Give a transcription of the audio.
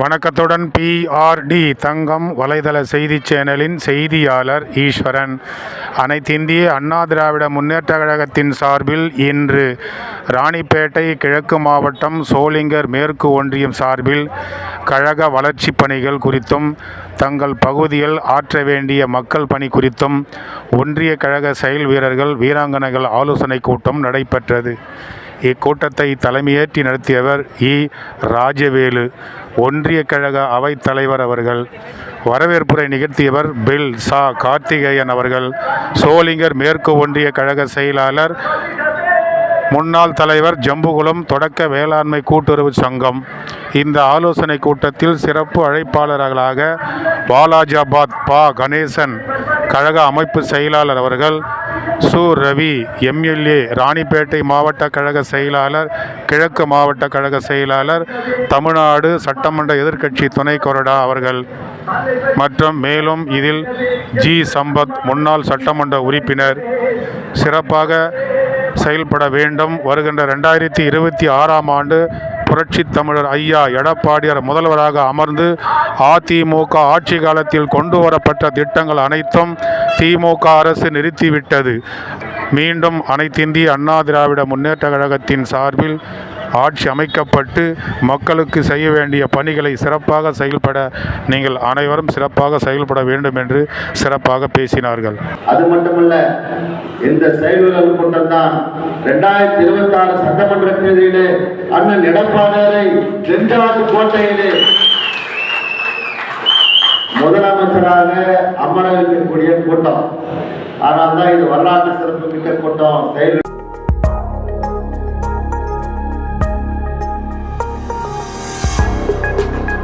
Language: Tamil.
வணக்கத்துடன் பிஆர்டி தங்கம் வலைதள செய்தி சேனலின் செய்தியாளர் ஈஸ்வரன். அனைத்திந்திய அண்ணா திராவிட முன்னேற்ற கழகத்தின் சார்பில் இன்று ராணிப்பேட்டை கிழக்கு மாவட்டம் சோளிங்கர் மேற்கு ஒன்றியம் சார்பில் கழக வளர்ச்சிப் பணிகள் குறித்தும் தங்கள் பகுதியில் ஆற்ற வேண்டிய மக்கள் பணி குறித்தும் ஒன்றிய கழக செயல் வீரர்கள் வீராங்கனைகள் ஆலோசனை கூட்டம் நடைபெற்றது. இக்கூட்டத்தை தலைமையேற்றி நடத்தியவர் இ. ராஜவேலு. ஒன்றிய கழக அவைத் தலைவர் அவர்கள். வரவேற்புரை நிகழ்த்தியவர் பில். சா. கார்த்திகேயன் அவர்கள். சோளிங்கர் மேற்கு ஒன்றிய கழக செயலாளர். முன்னாள் தலைவர் ஜம்புகுளம் தொடக்க வேளாண்மை கூட்டுறவு சங்கம். இந்த ஆலோசனை கூட்டத்தில் சிறப்பு அழைப்பாளர்களாக வாலாஜாபாத் பா. கணேசன் கழக அமைப்பு செயலாளர் அவர்கள் சு. ரவி எம்எல்ஏ ராணிப்பேட்டை மாவட்ட கழக செயலாளர் கிழக்கு மாவட்ட கழக செயலாளர் தமிழ்நாடு சட்டமன்ற எதிர்க்கட்சி துணை கொறடா அவர்கள். மற்றும் மேலும் இதில் ஜி. சம்பத் முன்னாள் சட்டமன்ற உறுப்பினர். சிறப்பாக செயல்பட வேண்டும். வருகின்ற ரெண்டாயிரத்தி இருபத்தி ஆறாம் ஆண்டு புரட்சி தமிழர் ஐயா எடப்பாடியார் முதல்வராக அமர்ந்து அதிமுக ஆட்சி காலத்தில் கொண்டு வரப்பட்ட திட்டங்கள் அனைத்தும் திமுக அரசு நிறுத்திவிட்டது. மீண்டும் அனைத்திந்திய அண்ணா திராவிட முன்னேற்ற கழகத்தின் சார்பில் ஆட்சி அமைக்கப்பட்டு மக்களுக்கு செய்ய வேண்டிய பணிகளை சிறப்பாக செயல்பட நீங்கள் அனைவரும் சிறப்பாக செயல்பட வேண்டும் என்று சிறப்பாக பேசினார்கள். அது மட்டுமல்ல இந்த செயல்கள் கூட்டம்தான் இரண்டாயிரத்தி இருபத்தி ஆறு சட்டமன்ற தேர்தலிலே அண்ணன் எடப்பாடியாரை தென்காசி கோட்டையிலே. முதலமைச்சராக அமர இருக்கக்கூடிய கூட்டம். ஆனால் தான் இது வரலாற்று சிறப்பு மிக்க கூட்டம். செயல்